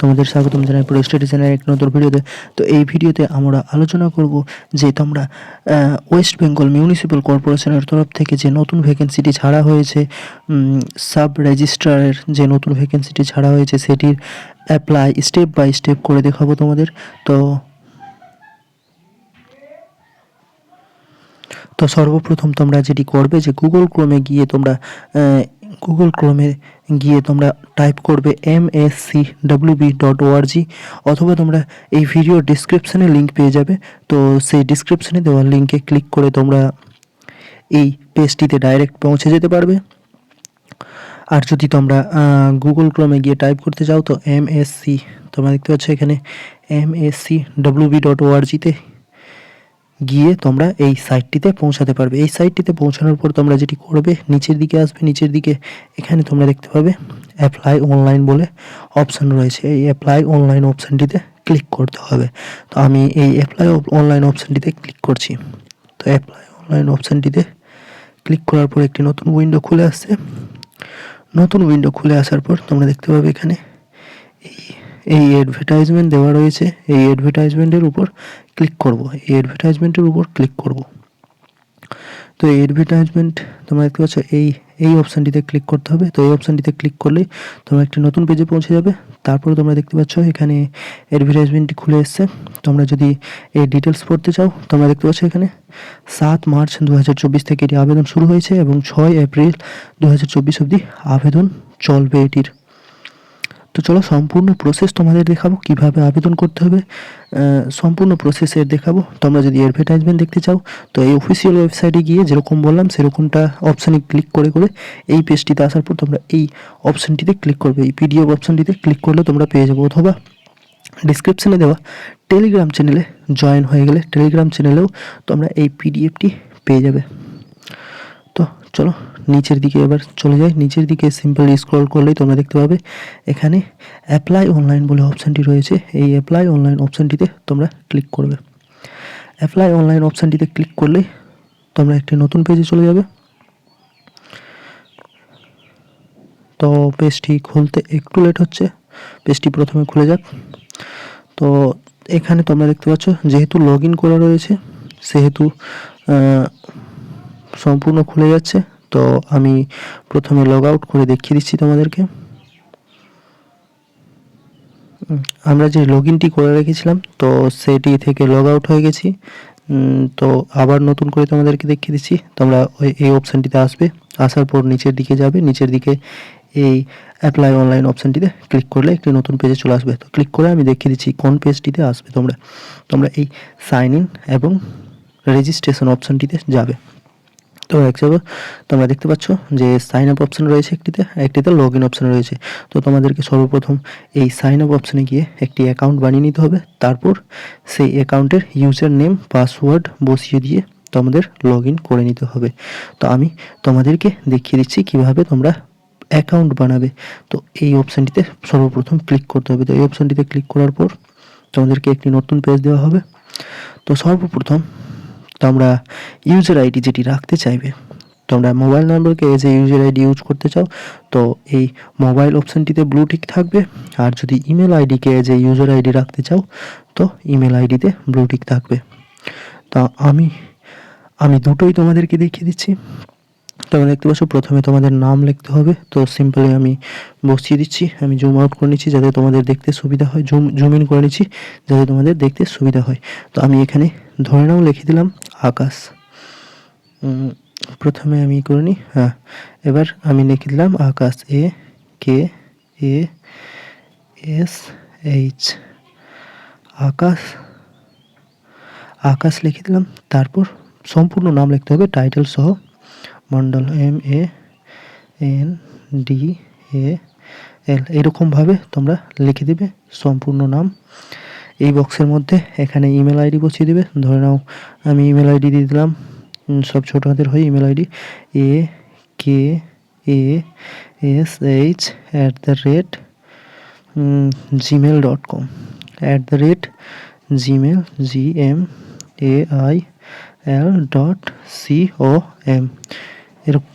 তোমাদের স্বাগতম জানাই পুরো স্টাডি এক নতুন ভিডিওতে। তো এই ভিডিওতে আমরা আলোচনা করব যে তোমরা ওয়েস্ট বেঙ্গল মিউনিসিপ্যাল কর্পোরেশনের তরফ থেকে যে নতুন ভ্যাকেন্সিটি ছাড়া হয়েছে সাব রেজিস্ট্রারের যে নতুন ভ্যাকেন্সিটি ছাড়া হয়েছে, সেটির অ্যাপ্লাই স্টেপ বাই স্টেপ করে দেখাবো তোমাদের। তো তো সর্বপ্রথম তোমরা যেটি করবে যে গুগল ক্রোমে গিয়ে তোমরা গুগল ক্রোমে গিয়ে তোমরা টাইপ করবে M S C W B dot O R G অথবা তোমরা এই ভিডিও ডিসক্রিপশানে লিঙ্ক পেয়ে যাবে। তো সেই ডিসক্রিপশানে দেওয়া লিঙ্কে ক্লিক করে তোমরা এই পেজটিতে ডাইরেক্ট পৌঁছে যেতে পারবে। আর যদি তোমরা গুগল ক্রোমে গিয়ে টাইপ করতে চাও, তো এম এস সি তোমরা দেখতে পাচ্ছ এখানে M S C W B dot ওআরজিতে গিয়ে তোমরা এই সাইটটিতে পৌঁছাতে পারবে। এই সাইটটিতে পৌঁছানোর পর তোমরা যেটি করবে, নিচের দিকে আসবে, নিচের দিকে এখানে তোমরা দেখতে পাবে অ্যাপ্লাই অনলাইন বলে অপশান রয়েছে। এই অ্যাপ্লাই অনলাইন অপশানটিতে ক্লিক করতে হবে। তো আমি এই অ্যাপ্লাই অনলাইন অপশানটিতে ক্লিক করছি। তো অ্যাপ্লাই অনলাইন অপশানটিতে ক্লিক করার পর একটি নতুন উইন্ডো খুলে আসছে। নতুন উইন্ডো খুলে আসার পর তোমরা দেখতে পাবে এখানে এই অ্যাডভার্টাইজমেন্ট দেওয়া রয়েছে, এই অ্যাডভার্টাইজমেন্টের উপর ক্লিক করব। এই অ্যাডভার্টাইজমেন্টের উপর ক্লিক করব। তো এই অ্যাডভার্টাইজমেন্ট তোমরা দেখতে পাচ্ছ, এই এই অপশানটিতে ক্লিক করতে হবে। তো এই অপশানটিতে ক্লিক করলে তোমরা একটি নতুন পেজে পৌঁছে যাবে। তারপরে তোমরা দেখতে পাচ্ছ, এখানে অ্যাডভার্টাইজমেন্টটি খুলে এসছে। তোমরা যদি এই ডিটেলস পড়তে চাও, তোমরা দেখতে পাচ্ছ এখানে সাত মার্চ দু হাজার চব্বিশ থেকে এটি আবেদন শুরু হয়েছে এবং ছয় এপ্রিল দু হাজার চব্বিশ অবধি আবেদন চলবে এটির। তো চলো সম্পূর্ণ প্রসেস তোমাদের দেখাবো, কীভাবে আবেদন করতে হবে। সম্পূর্ণ প্রসেসের দেখাবো। তোমরা যদি অ্যাডভার্টাইজমেন্ট দেখতে চাও, তো এই অফিসিয়াল ওয়েবসাইটে গিয়ে যেরকম বললাম, সেরকমটা অপশানে ক্লিক করে করে এই পেজটিতে আসার পর তোমরা এই অপশানটিতে ক্লিক করবে। এই পিডিএফ অপশানটিতে ক্লিক করলে তোমরা পেয়ে যাবে। অথবা ডিসক্রিপশনে দেওয়া টেলিগ্রাম চ্যানেলে জয়েন হয়ে গেলে টেলিগ্রাম চ্যানেলেও তোমরা এই পিডিএফটি পেয়ে যাবে। তো চলো নিচের দিকে এবার চলে যাই। নিচের দিকে সিম্পলি স্ক্রল করলেই তোমরা দেখতে পাবে, এখানে অ্যাপ্লাই অনলাইন বলে অপশানটি রয়েছে। এই অ্যাপ্লাই অনলাইন অপশানটিতে তোমরা ক্লিক করবে। অ্যাপ্লাই অনলাইন অপশানটিতে ক্লিক করলেই তোমরা একটি নতুন পেজে চলে যাবে। তো পেজটি খুলতে একটু লেট হচ্ছে। পেজটি প্রথমে খুলে যাক। তো এখানে তোমরা দেখতে পাচ্ছ, যেহেতু লগ করা রয়েছে, সেহেতু সম্পূর্ণ খুলে যাচ্ছে। তো আমি প্রথমে লগ আউট করে দেখিয়ে দিচ্ছি তোমাদেরকে। আমরা যে লগ ইনটি করে রেখেছিলাম, তো সেটি থেকে লগ আউট হয়ে গেছি। তো আবার নতুন করে তোমাদেরকে দেখিয়ে দিচ্ছি, তোমরা ওই এই অপশানটিতে আসবে। আসার পর নিচের দিকে যাবে, নিচের দিকে এই অ্যাপ্লাই অনলাইন অপশানটিতে ক্লিক করলে একটি নতুন পেজে চলে আসবে। তো ক্লিক করে আমি দেখিয়ে দিচ্ছি কোন পেজটিতে আসবে তোমরা। তোমরা এই সাইন ইন এবং রেজিস্ট্রেশন অপশানটিতে যাবে। তো জায়গায় তোমরা দেখতে পাচ্ছ যে সাইন আপ অপশন রয়েছে একটিতে একটিতে লগ ইন অপশন রয়েছে। তো তোমাদেরকে সর্বপ্রথম এই সাইন আপ অপশনে গিয়ে একটি অ্যাকাউন্ট বানিয়ে নিতে হবে। তারপর সেই অ্যাকাউন্টের ইউজার নেম পাসওয়ার্ড বসিয়ে দিয়ে তোমাদের লগ ইন করে নিতে হবে। তো আমি তোমাদেরকে দেখিয়ে দিচ্ছি কীভাবে তোমরা অ্যাকাউন্ট বানাবে। তো এই অপশানটিতে সর্বপ্রথম ক্লিক করতে হবে। তো এই অপশানটিতে ক্লিক করার পর তোমাদেরকে একটি নতুন পেজ দেওয়া হবে। তো সর্বপ্রথম তোমরা ইউজার আইডি যেটি রাখতে চাইবে, তোমরা mobile নাম্বারকে as a user ID use করতে চাও, তো এই মোবাইল অপশানটিতে ব্লু টিক থাকবে। আর যদি ইমেল আইডিকে এজ এ ইউজার আইডি রাখতে চাও, তো ইমেল আইডিতে ব্লু টিক থাকবে। তা আমি আমি দুটোই তোমাদেরকে দেখিয়ে দিচ্ছি। তোমরা দেখতে পাচ্ছ, প্রথমে তোমাদের নাম লিখতে হবে। তো সিম্পলি আমি বসিয়ে দিচ্ছি, আমি জুম আউট করে নিচ্ছি যাতে তোমাদের দেখতে সুবিধা হয়। জুম জুম ইন করে নিচ্ছি যাতে তোমাদের দেখতে সুবিধা হয়। তো আমি এখানে ধরে নাও লিখে দিলাম, আকাশ। প্রথমে আমি করে নিই হ্যাঁ। এবার আমি লিখে দিলাম, আকাশ, এ, কে, এ, এস, এইচ। আকাশ আকাশ লিখে দিলাম, তারপর সম্পূর্ণ নাম লিখতে হবে টাইটেল সহ। Mondal M A N D A L. এরকমভাবে তোমরা লিখে দিবে সম্পূর্ণ নাম। এই বক্সের মধ্যে এখানে ইমেল আইডি বসিয়ে দেবে। ধরে নাও, আমি ইমেল আইডি দিয়ে দিলাম। সব ছোটো হাতের হয় email ID. A, K, A, S, H, at the rate Gmail dot com. At the rate, Gmail, G M, A I, L dot C O M. এরকম।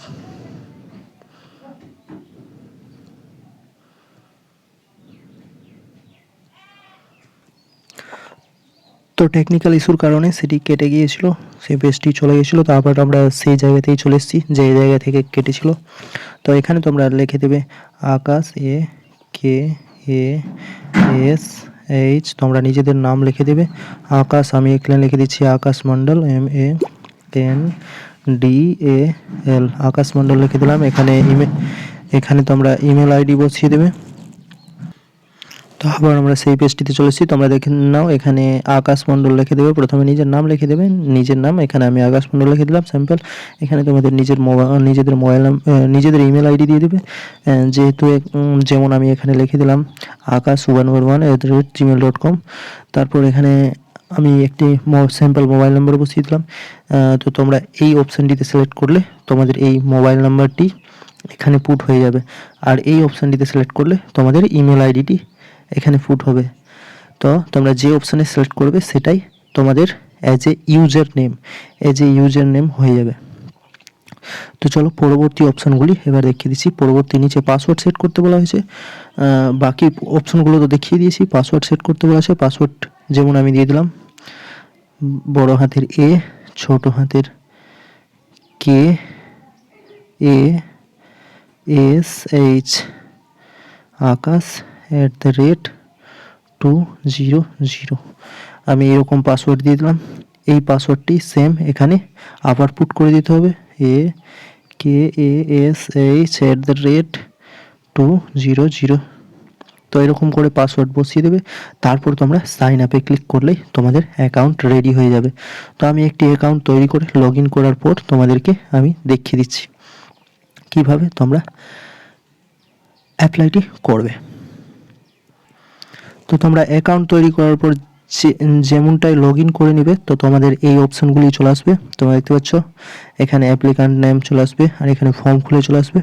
তো টেকনিক্যাল ইস্যুর কারণে সেটি কেটে গিয়েছিল, সেই পেজটি চলে গিয়েছিল, তারপর আমরা সেই জায়গাতেই চলে এসেছি, যে জায়গা থেকে কেটেছিল। তো এখানে তোমরা লিখে দেবে আকাশ এ কে এ এস এইচ তোমরা নিজেদের নাম লিখে দেবে। আকাশ, আমি এখানে লিখে দিচ্ছি Akash Mondal M A N D A L Akash Mondal লিখে দিলাম। এখানে ইমেল এখানে তোমরা ইমেল আইডি বসিয়ে দেবে। তো আবার আমরা সেই পেজটিতে চলেছি তোমরা দেখে নাও, এখানে আকাশ মণ্ডল লিখে দেবে। প্রথমে নিজের নাম লিখে দেবে। নিজের নাম, এখানে আমি আকাশ মণ্ডল লিখে দিলাম স্যাম্পল এখানে তোমাদের নিজের মোবাইল নিজেদের মোবাইল নিজেদের ইমেল আইডি দিয়ে দেবে। যেহেতু যেমন আমি এখানে লিখে দিলাম, Akash one one one at the rate Gmail dot com তারপর এখানে আমি একটি স্যাম্পল মোবাইল নাম্বার বসিয়ে দিলাম। তো তোমরা এই অপশানটিতে সিলেক্ট করলে তোমাদের এই মোবাইল নাম্বারটি এখানে পুট হয়ে যাবে। আর এই অপশানটিতে সিলেক্ট করলে তোমাদের ইমেল আইডিটি এখানে ফুট হবে। তো তোমরা যে অপশানে সিলেক্ট করবে সেটাই তোমাদের as a user name as a user name হয়ে যাবে। তো চলো পরবর্তী অপশানগুলি এবার দেখিয়ে দিচ্ছি। পরবর্তী নিচে পাসওয়ার্ড সেট করতে বলা হয়েছে। বাকি অপশানগুলো তো দেখিয়ে দিয়েছি। পাসওয়ার্ড সেট করতে বলা হয়েছে। পাসওয়ার্ড যেমন আমি দিয়ে দিলাম বড় হাতের এ, ছোট হাতের K, A, S, H, Akash at the rate two zero zero আমি এরকম পাসওয়ার্ড দিয়ে দিলাম। এই পাসওয়ার্ডটি সেম এখানে আবার পুট করে দিতে হবে। A, K, A, S, H at the rate two zero zero তো এরকম করে পাসওয়ার্ড বসিয়ে দেবে। তারপর তোমরা সাইন আপে ক্লিক করলেই তোমাদের অ্যাকাউন্ট রেডি হয়ে যাবে। তো আমি একটি অ্যাকাউন্ট তৈরি করে লগ করার পর তোমাদেরকে আমি দেখিয়ে দিচ্ছি। কীভাবে তোমরা অ্যাপ্লাইটি করবে। তো তোমরা অ্যাকাউন্ট তৈরি করার পর যেমনটাই লগ ইন করে নিবে, তো তোমাদের এই অপশানগুলি চলে আসবে। তোমরা দেখতে পাচ্ছ, এখানে অ্যাপ্লিকান্ট নেম চলে আসবে, আর এখানে ফর্ম খুলে চলে আসবে।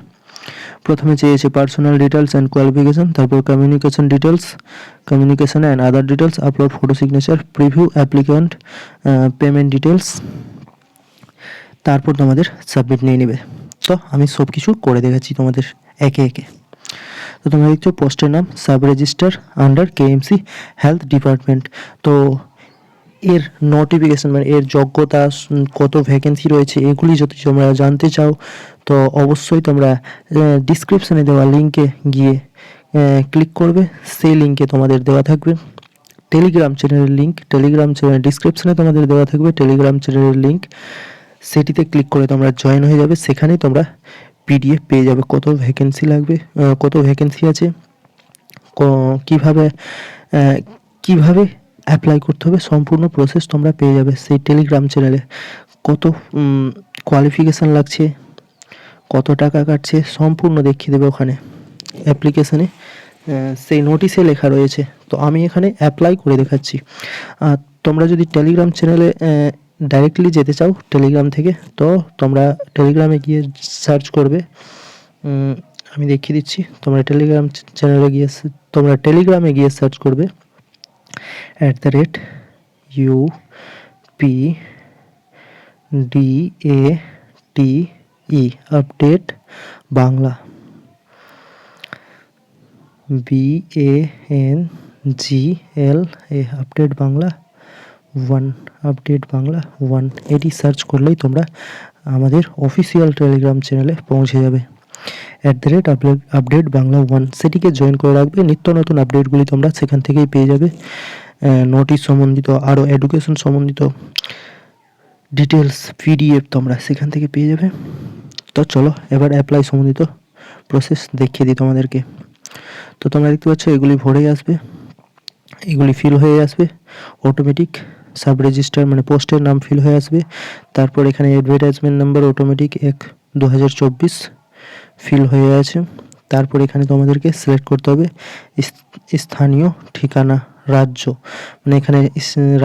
প্রথমে চেয়েছে পার্সোনাল ডিটেলস অ্যান্ড কোয়ালিফিকেশন তারপর communication details communication and other details upload photo signature preview applicant payment details তারপর তোমাদের সাবমিট নিয়ে নেবে। তো আমি সব কিছু করে দেখাচ্ছি তোমাদের একে একে। তো তোমরা দেখছ পোস্টের নাম sub registrar under KMC health department তো এর নোটিফিকেশন মানে এর যোগ্যতা কত ভ্যাকেন্সি রয়েছে, এগুলি যদি তোমরা জানতে চাও, তো অবশ্যই তোমরা ডিসক্রিপশনে দেওয়া লিঙ্কে গিয়ে ক্লিক করবে। সেই লিঙ্কে তোমাদের দেওয়া থাকবে। টেলিগ্রাম চ্যানেলের লিঙ্ক টেলিগ্রাম চ্যানেল ডিসক্রিপশনে তোমাদের দেওয়া থাকবে টেলিগ্রাম চ্যানেলের লিঙ্ক সেটিতে ক্লিক করে তোমরা জয়েন হয়ে যাবে। সেখানে তোমরা পিডিএফ পেয়ে যাবে কত ভ্যাকেন্সি লাগবে কত ভ্যাকেন্সি আছে কীভাবে কীভাবে অ্যাপ্লাই করতে হবে, সম্পূর্ণ প্রসেস তোমরা পেয়ে যাবে সেই টেলিগ্রাম চ্যানেলে কত কোয়ালিফিকেশান লাগছে, কত টাকা কাটছে, সম্পূর্ণ দেখিয়ে দেবে ওখানে। অ্যাপ্লিকেশানে সেই নোটিশে লেখা রয়েছে। তো আমি এখানে অ্যাপ্লাই করে দেখাচ্ছি। আর তোমরা যদি টেলিগ্রাম চ্যানেলে ডাইরেক্টলি যেতে চাও টেলিগ্রাম থেকে, তো তোমরা টেলিগ্রামে গিয়ে সার্চ করবে। আমি দেখিয়ে দিচ্ছি, তোমরা টেলিগ্রাম চ্যানেলে গিয়ে, তোমরা টেলিগ্রামে গিয়ে সার্চ করবে। At the rate U P D A T E update Bangla B A N G L A update Bangla one update Bangla one এটি সার্চ করলেই তোমরা আমাদের অফিসিয়াল টেলিগ্রাম চ্যানেলে পৌঁছে যাবে। At the rate update Bangla one সেটিকে join করে রাখবে। নিত্য নতুন আপডেটগুলি তোমরা সেখান থেকেই পেয়ে যাবে। নোটিশ সম্বন্ধিত আরও এডুকেশন সম্বন্ধিত ডিটেলস পিডিএফ তোমরা সেখান থেকে পেয়ে যাবে। তো চলো, এবার অ্যাপ্লাই সম্বন্ধিত প্রসেস দেখিয়ে দিই তোমাদেরকে। তো তোমরা দেখতে পাচ্ছ, এগুলি ভরেই আসবে। এগুলি ফিল হয়ে আসবে। অটোমেটিক সাব রেজিস্টার মানে পোস্টের নাম ফিল হয়ে আসবে। তারপর এখানে অ্যাডভার্টাইজমেন্ট নাম্বার অটোমেটিক এক দু হাজার চব্বিশ। ফিল হয়ে আছে। তারপর এখানে তোমাদেরকে সিলেক্ট করতে হবে স্থানীয় ঠিকানা, রাজ্য। মানে এখানে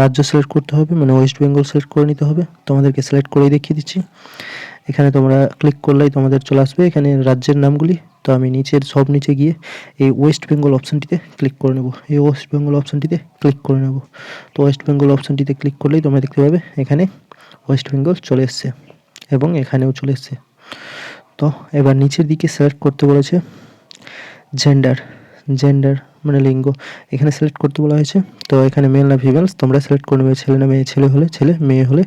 রাজ্য সিলেক্ট করতে হবে মানে ওয়েস্ট বেঙ্গল সিলেক্ট করে নিতে হবে। তোমাদেরকে সিলেক্ট করেই দেখিয়ে দিচ্ছি। এখানে তোমরা ক্লিক করলেই তোমাদের চলে আসবে এখানে রাজ্যের নামগুলি। তো আমি নিচের সব নিচে গিয়ে এই ওয়েস্ট বেঙ্গল অপশানটিতে ক্লিক করে নেব। এই ওয়েস্ট বেঙ্গল অপশানটিতে ক্লিক করে নেব। তো ওয়েস্ট বেঙ্গল অপশানটিতে ক্লিক করলেই তোমরা দেখতে পাবে এখানে ওয়েস্ট বেঙ্গল চলে এসছে এবং এখানেও চলে এসছে। তো এবার নিচের দিকে সিলেক্ট করতে বলেছে জেন্ডার জেন্ডার মানে লিঙ্গ। এখানে সিলেক্ট করতে বলা হয়েছে। তো এখানে মেল না ফিমেলস তোমরা সিলেক্ট করে নেবে ছেলে না মেয়ে। ছেলে হলে ছেলে, মেয়ে হলে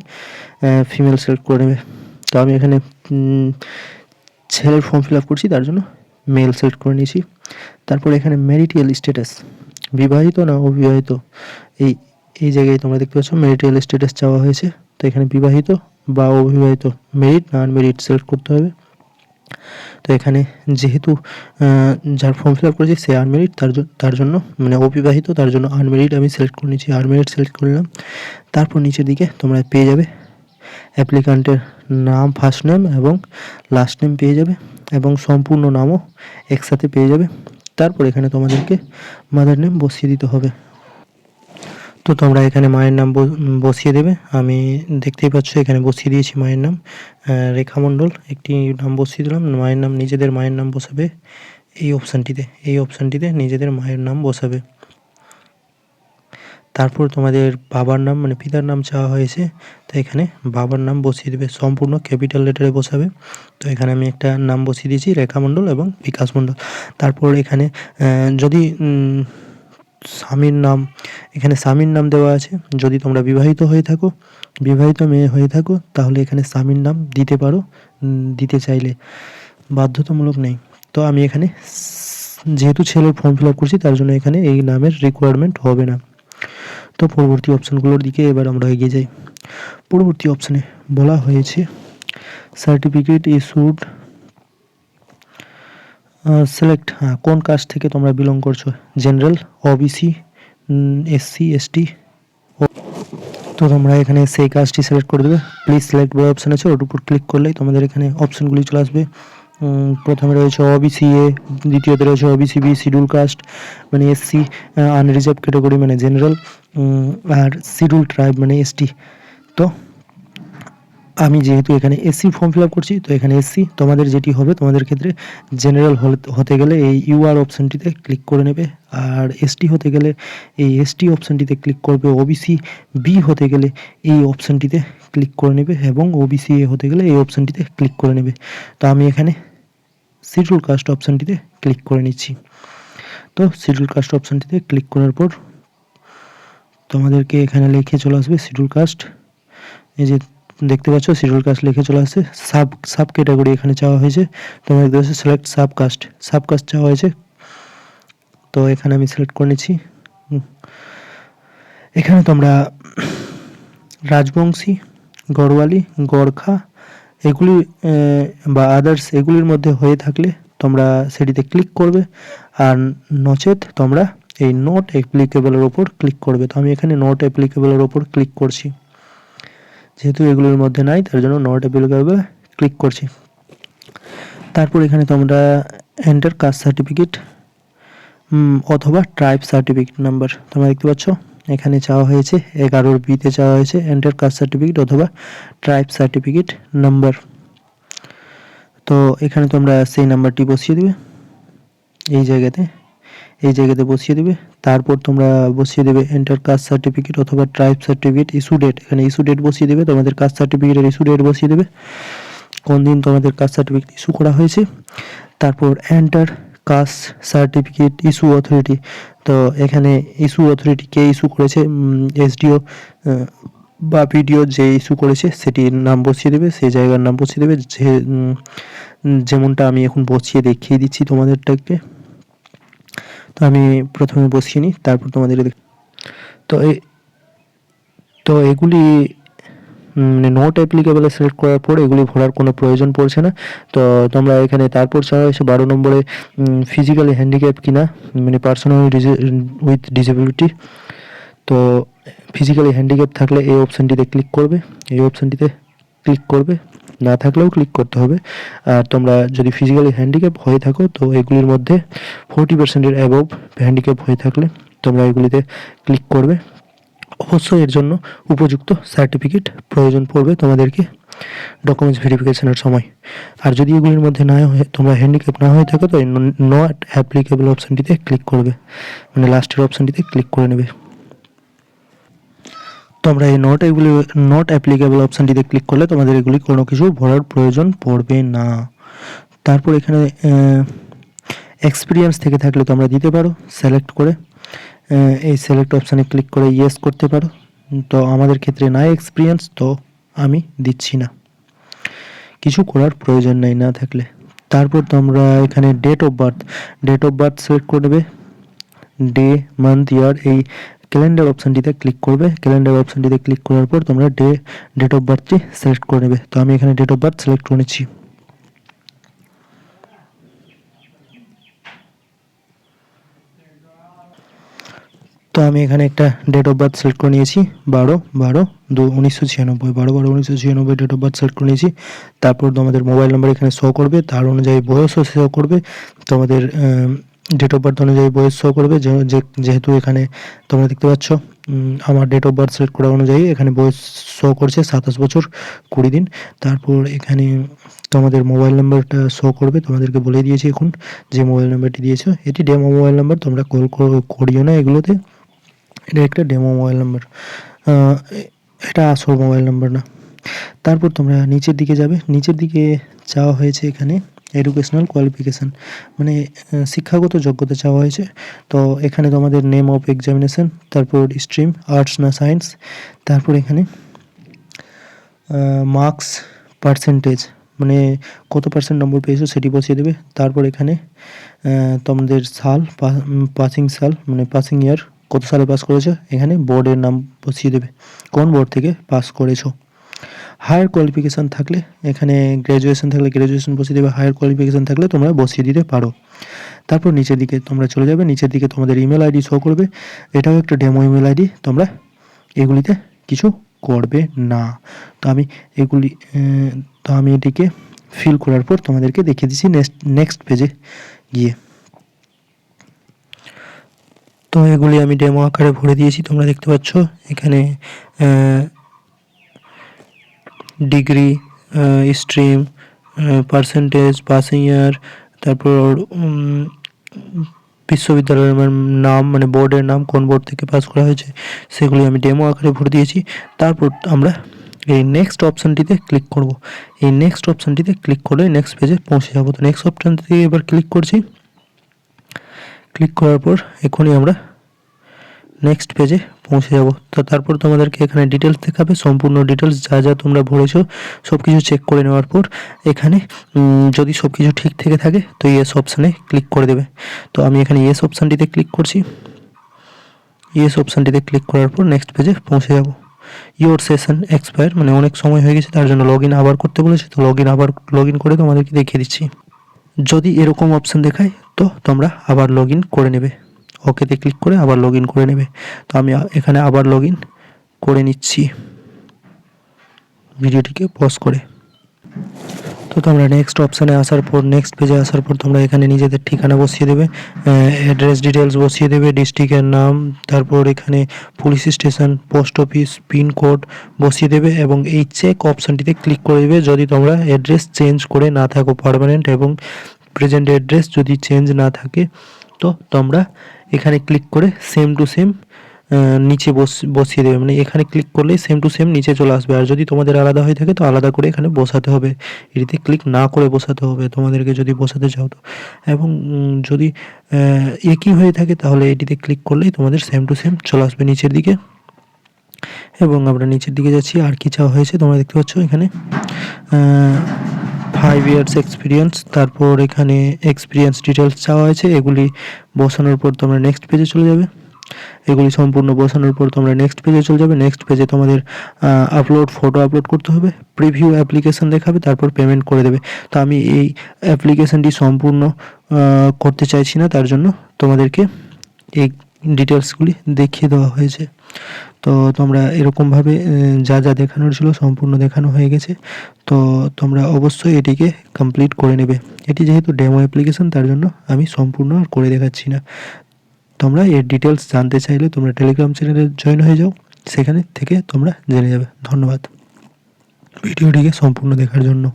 ফিমেল সিলেক্ট করে নেবে। তো আমি এখানে ছেলের ফর্ম ফিল আপ করছি, তার জন্য মেল সিলেক্ট করে নিয়েছি। তারপর এখানে ম্যারিটিয়াল স্ট্যাটাস বিবাহিত না অবিবাহিত? এই এই জায়গায় তোমরা দেখতে পাচ্ছ ম্যারিটিয়াল স্ট্যাটাস চাওয়া হয়েছে। তো এখানে বিবাহিত বা অবিবাহিত মেরিট না আনমেরিট সিলেক্ট করতে হবে। তো এখানে যেহেতু যার ফর্ম ফিল আপ করেছি, সে আনমেরিট তার তার জন্য মানে অবিবাহিত, তার জন্য আনমেরিট আমি সিলেক্ট করে নিয়েছি আনমেরিট সিলেক্ট করলাম তারপর নিচের দিকে তোমরা পেয়ে যাবে অ্যাপ্লিকান্টের নাম ফার্স্ট নেম এবং লাস্ট নেম পেয়ে যাবে এবং সম্পূর্ণ নামও একসাথে পেয়ে যাবে। তারপর এখানে তোমাদেরকে মাদার নেম বসিয়ে দিতে হবে। তো তোমরা এখানে মায়ের নাম বসিয়ে দেবে। আমি দেখতেই পাচ্ছ এখানে বসিয়ে দিয়েছি মায়ের নাম। রেখা মণ্ডল, একটি নাম বসিয়ে দিলাম। মায়ের নাম, নিজেদের মায়ের নাম বসাবে এই অপশানটিতে। এই অপশানটিতে নিজেদের মায়ের নাম বসাবে। তারপর তোমাদের বাবার নাম মানে পিতার নাম চাওয়া হয়েছে। তো এখানে বাবার নাম বসিয়ে দেবে। সম্পূর্ণ ক্যাপিটাল লেটারে বসাবে। তো এখানে আমি একটা নাম বসিয়ে দিয়েছি, রেখা মণ্ডল এবং বিকাশ মণ্ডল। তারপর এখানে যদি স্বামীর নাম, এখানে স্বামীর নাম দেওয়া আছে। যদি তোমরা বিবাহিত হয়ে থাকো, বিবাহিত মেয়ে হয়ে থাকো, তাহলে এখানে স্বামীর নাম দিতে পারো দিতে চাইলে। বাধ্যতামূলক নেই। তো আমি এখানে যেহেতু ছেলের ফর্ম ফিল আপ করছি, তার জন্য এখানে এই নামের রিকোয়ারমেন্ট হবে না। তো পরবর্তী অপশানগুলোর দিকে এবার আমরা এগিয়ে যাই। পরবর্তী অপশানে বলা হয়েছে সার্টিফিকেট ইস্যুড সিলেক্ট হ্যাঁ কোন কাস্ট থেকে তোমরা বিলং করছ? জেনারেল ওবিসি এসসি এসটি তো তোমরা এখানে সেই কাজটি সিলেক্ট করে দেবে। প্লিজ সিলেক্ট বলে অপশান আছে, ওর উপর ক্লিক করলেই তোমাদের এখানে অপশানগুলি চলে আসবে। প্রথমে রয়েছে ওবিসি এ দ্বিতীয়তে রয়েছে ওবিসি বি শিডিউল কাস্ট মানে এসসি আনরিজার্ভ ক্যাটাগরি মানে জেনারেল আর শিডিউল ট্রাইব মানে এসটি তো আমি যেহেতু এখানে এসসি ফর্ম ফিল আপ করছি, তো এখানে এসসি তোমাদের যেটি হবে, তোমাদের ক্ষেত্রে জেনারেল হতে গেলে এই ইউআর অপশানটিতে ক্লিক করে নেবে। আর এসটি হতে গেলে এই এসটি অপশানটিতে ক্লিক করবে ওবিসি বি হতে গেলে এই অপশানটিতে ক্লিক করে নেবে এবং ওবিসি এ হতে গেলে এই অপশানটিতে ক্লিক করে নেবে। তো আমি এখানে শিডিউল কাস্ট অপশানটিতে ক্লিক করে নিচ্ছি। তো শিডিউল কাস্ট অপশানটিতে ক্লিক করার পর তোমাদেরকে এখানে লিখে চলে আসবে শিডিউল কাস্ট এই যে দেখতে পাচ্ছ শিডিউল কাস্ট লিখে চলে আসছে। সাব সাব ক্যাটাগরি এখানে চাওয়া হয়েছে। তোমরা দেখতে পাচ্ছ select sub caste sub caste চাওয়া হয়েছে। তো এখানে আমি সিলেক্ট করে নিচ্ছি। এখানে তোমরা রাজবংশী, গড়ওয়ালি, গড়খা, এগুলি বা আদার্স এগুলির মধ্যে হয়ে থাকলে তোমরা সেটিতে ক্লিক করবে। আর নচেত তোমরা এই নট অ্যাপ্লিকেবলের ওপর ক্লিক করবে। তো আমি এখানে নট অ্যাপ্লিকেবলের ওপর ক্লিক করছি। যেহেতু এগুলোর মধ্যে নাই, তার জন্য নট অ্যাপ্লিকেবল ক্লিক করছি। তারপর এখানে তোমরা এন্টার কাস্ট সার্টিফিকেট অথবা ট্রাইব সার্টিফিকেট নাম্বার তোমরা দেখতে পাচ্ছ। এখানে চাওয়া হয়েছে, এগারোর বিতে চাওয়া হয়েছে এন্টার কাস্ট সার্টিফিকেট অথবা ট্রাইব সার্টিফিকেট নাম্বার তো এখানে তোমরা সেই নাম্বারটি বসিয়ে দেবে, এই জায়গাতে। এই জায়গাতে বসিয়ে দেবে। তারপর তোমরা বসিয়ে দেবে এন্টার কাস্ট সার্টিফিকেট অথবা ট্রাইব সার্টিফিকেট ইস্যু ডেট এখানে ইস্যু ডেট বসিয়ে দেবে, তোমাদের কাস্ট সার্টিফিকেটের ইস্যু ডেট বসিয়ে দেবে। কোন দিন তোমাদের কাস্ট সার্টিফিকেট ইস্যু করা হয়েছে। তারপর enter caste certificate issue authority তো এখানে ইস্যু অথরিটি কে ইস্যু করেছে? এসডিও বা পিডিও যে ইস্যু করেছে, সেটির নাম বসিয়ে দেবে, সেই জায়গার নাম বসিয়ে দেবে। যে যেমনটা আমি এখন বসিয়ে দেখিয়ে দিচ্ছি তোমাদেরটাকে। তো আমি প্রথমে বসিয়ে নিই, তারপর তোমাদের তো তো এগুলি মানে নোট অ্যাপ্লিকেবলে সিলেক্ট করার পর এগুলি ভরার কোনো প্রয়োজন পড়ছে না। তো তোমরা এখানে তারপর চাওয়া হয়েছে বারো নম্বরে ফিজিক্যালি হ্যান্ডিক্যাপ কিনা মানে পার্সোনাল উইথ ডিসেবিলিটি তো ফিজিক্যালি হ্যান্ডিক্যাপ থাকলে এই অপশানটিতে ক্লিক করবে, এই অপশানটিতে ক্লিক করবে। না থাকলেও ক্লিক করতে হবে। আর তোমরা যদি ফিজিক্যালি হ্যান্ডিক্যাপ হয়ে থাকো, তো এগুলির মধ্যে ফোরটি পার্সেন্টের অ্যাবভ হ্যান্ডিক্যাপ হয়ে থাকলে তোমরা এগুলিতে ক্লিক করবে। অবশ্যই এর জন্য উপযুক্ত সার্টিফিকেট প্রয়োজন পড়বে তোমাদেরকে ডকুমেন্টস ভেরিফিকেশনের সময়। আর যদি এগুলির মধ্যে না হয়ে, তোমরা হ্যান্ডিক্যাপ না হয়ে থাকো, তো নট অ্যাপ্লিকেবল অপশানটিতে ক্লিক করবে। মানে লাস্টের অপশানটিতে ক্লিক করে নেবে। তোমরা এই নট এগুলি নট অ্যাপ্লিকেবল অপশানটিতে ক্লিক করলে তোমাদের এগুলি কোনো কিছু ভরার প্রয়োজন পড়বে না। তারপর এখানে এক্সপিরিয়েন্স থেকে থাকলে তোমরা দিতে পারো সিলেক্ট করে। এই সিলেক্ট অপশানে ক্লিক করে ইয়েস করতে পারো। তো আমাদের ক্ষেত্রে নাই এক্সপিরিয়েন্স তো আমি দিচ্ছি না। কিছু করার প্রয়োজন নাই না থাকলে। তারপর তোমরা এখানে date of birth date of birth select করে দেবে ডে মান্থ ইয়ার এই ক্যালেন্ডার অপশানটিতে ক্লিক করবে। ক্যালেন্ডার অপশানটিতে ক্লিক করার পর তোমরা ডে ডেট অফ বার্থটি সিলেক্ট করে নেবে। তো আমি এখানে ডেট অফ বার্থ সিলেক্ট করে নিচ্ছি। তো আমি এখানে একটা ডেট অফ বার্থ সিলেক্ট করে নিয়েছি। বারো বারো, দু, উনিশশো ছিয়ানব্বই। বারো বারো, উনিশশো ছিয়ানব্বই ডেট অফ বার্থ সিলেক্ট করে নিয়েছি। তারপর তোমাদের মোবাইল নাম্বার এখানে শো করবে। তার অনুযায়ী বয়সও শো করবে। তোমাদের ডেট অফ বার্থ অনুযায়ী বয়স শো করবে যেহেতু এখানে তোমরা দেখতে পাচ্ছ আমার ডেট অফ বার্থ সিলেক্ট করা অনুযায়ী এখানে বয়স শো করছে সাতাশ বছর, কুড়ি দিন। তারপর এখানে তোমাদের মোবাইল নাম্বারটা শো করবে, তোমাদেরকে বলে দিয়েছি এখন যে মোবাইল নাম্বারটি দিয়েছ। এটি ডেমো মোবাইল নাম্বার তোমরা কল করিও না এগুলোতে। এটা একটা ডেমো মোবাইল নাম্বার এটা আসল মোবাইল নাম্বার না। তারপর তোমরা নিচের দিকে যাবে। নিচের দিকে চাওয়া হয়েছে এখানে। এডুকেশনাল কোয়ালিফিকেশান মানে শিক্ষাগত যোগ্যতা চাওয়া হয়েছে। তো এখানে তোমাদের নেম অফ এক্সামিনেশন তারপর স্ট্রিম আর্টস না সায়েন্স তারপর এখানে মার্কস পার্সেন্টেজ মানে কত পার্সেন্ট নম্বর পেয়েছ সেটি বসিয়ে দেবে। তারপর এখানে তোমাদের সাল পাসিং সাল মানে পাসিং ইয়ার কত সালে পাস করেছ? এখানে বোর্ডের নাম বসিয়ে দেবে। কোন বোর্ড থেকে পাস করেছ? হায়ার কোয়ালিফিকেশান থাকলে, এখানে গ্র্যাজুয়েশন থাকলে গ্র্যাজুয়েশন বসিয়ে দেবে হায়ার কোয়ালিফিকেশান থাকলে তোমরা বসিয়ে দিতে পারো। তারপর নিচের দিকে তোমরা চলে যাবে, নিচের দিকে তোমাদের ইমেল আইডি শো করবে। এটাও একটা ডেমো ইমেল আইডি তোমরা এগুলিতে কিছু করবে না। তো আমি এগুলি তো আমি এটিকে ফিল করার পর তোমাদেরকে দেখিয়ে দিচ্ছি নেক্সট নেক্সট পেজে গিয়ে। তো এগুলি আমি ডেমো আকারে ভরে দিয়েছি, তোমরা দেখতে পাচ্ছ। এখানে degree stream percentage passing year তারপর বিশ্ববিদ্যালয়ের নাম মানে বোর্ডের নাম কোন বোর্ড থেকে পাস করা হয়েছে, সেগুলি আমি ডেমো আকারে ভরে দিয়েছি। তারপর আমরা এই নেক্সট অপশানটিতে ক্লিক করব। এই নেক্সট অপশানটিতে ক্লিক করে নেক্সট পেজে পৌঁছে যাব। তো নেক্সট অপশানটিতে এবার ক্লিক করছি। ক্লিক করার পর এখনই আমরা নেক্সট পেজে পৌঁছে যাব। তো তারপর তোমাদেরকে এখানে ডিটেলস দেখাবে, সম্পূর্ণ ডিটেলস যা যা তোমরা ভরেছো সব কিছু চেক করে নেওয়ার পর এখানে যদি সব কিছু ঠিক থেকে থাকে, তো ইয়েস অপশানে ক্লিক করে দেবে। তো আমি এখানে ইয়েস অপশানটিতে ক্লিক করছি। ইয়েস অপশানটিতে ক্লিক করার পর নেক্সট পেজে পৌঁছে যাব। ইওর সেশন এক্সপায়ার মানে অনেক সময় হয়ে গেছে, তার জন্য লগ ইন আবার করতে বলেছে, তো লগ ইন আবার লগ ইন করে তোমাদেরকে দেখিয়ে দিচ্ছি। যদি এরকম অপশান দেখায়, তো তোমরা আবার লগ ইন করে নেবে। ওকেতে ক্লিক করে আবার লগ করে নেবে। তো আমি এখানে আবার লগ করে নিচ্ছি। ভিডিওটিকে পজ করে। তো তোমরা নেক্সট অপশানে আসার পর নেক্সট পেজে আসার পর তোমরা এখানে নিজেদের ঠিকানা বসিয়ে দেবে। অ্যাড্রেস ডিটেলস বসিয়ে দেবে ডিস্ট্রিক্টের নাম, তারপর এখানে police station post office pin code বসিয়ে দেবে এবং এই চেক অপশানটিতে ক্লিক করে দেবে। যদি তোমরা অ্যাড্রেস চেঞ্জ করে না থাকো পার্মানেন্ট এবং প্রেজেন্ট অ্যাড্রেস যদি চেঞ্জ না থাকে তো তোমরা এখানে ক্লিক করে সেম টু সেম নিচে বস- বসিয়ে দেবে। মানে এখানে ক্লিক করলে সেম টু সেম নিচে চলে আসবে। আর যদি তোমাদের আলাদা হয়ে থাকে তো আলাদা করে এখানে বসাতে হবে। এটিতে ক্লিক না করে বসাতে হবে তোমাদেরকে যদি বসাতে চাও তো। এবং যদি একই হয়ে থাকে তাহলে এটিতে ক্লিক করলেই তোমাদের সেম টু সেম চলে আসবে নিচের দিকে। এবং আমরা নিচের দিকে যাচ্ছি। আর কি চাওয়া হয়েছে তোমরা দেখতে পাচ্ছ এখানে। ফাইভ ইয়ার্স এক্সপিরিয়েন্স তারপর এখানে এক্সপিরিয়েন্স ডিটেলস চাওয়া হয়েছে, এগুলি বসানোর পর তোমরা নেক্সট পেজে চলে যাবে। এগুলি সম্পূর্ণ বসানোর পর তোমরা নেক্সট পেজে চলে যাবে। নেক্সট পেজে তোমাদের আপলোড ফটো আপলোড করতে হবে প্রিভিউ অ্যাপ্লিকেশন দেখাবে, তারপর পেমেন্ট করে দেবে। তো আমি এই অ্যাপ্লিকেশনটি সম্পূর্ণ করতে চাইছি না, তার জন্য তোমাদেরকে এই ডিটেলসগুলি দেখিয়ে দেওয়া হয়েছে। তো তোমরা এরকমভাবে যা যা দেখানোর ছিল সম্পূর্ণ দেখানো হয়ে গেছে। তো তোমরা অবশ্যই এটিকে কমপ্লিট করে নেবে। এটি যেহেতু ডেমো অ্যাপ্লিকেশন তার জন্য আমি সম্পূর্ণ আর করে দেখাচ্ছি না। তোমরা এর ডিটেলস জানতে চাইলে তোমরা টেলিগ্রাম চ্যানেলে জয়েন হয়ে যাও। সেখানে থেকে তোমরা জেনে যাবে। ধন্যবাদ। ভিডিওটিকে সম্পূর্ণ দেখার জন্য।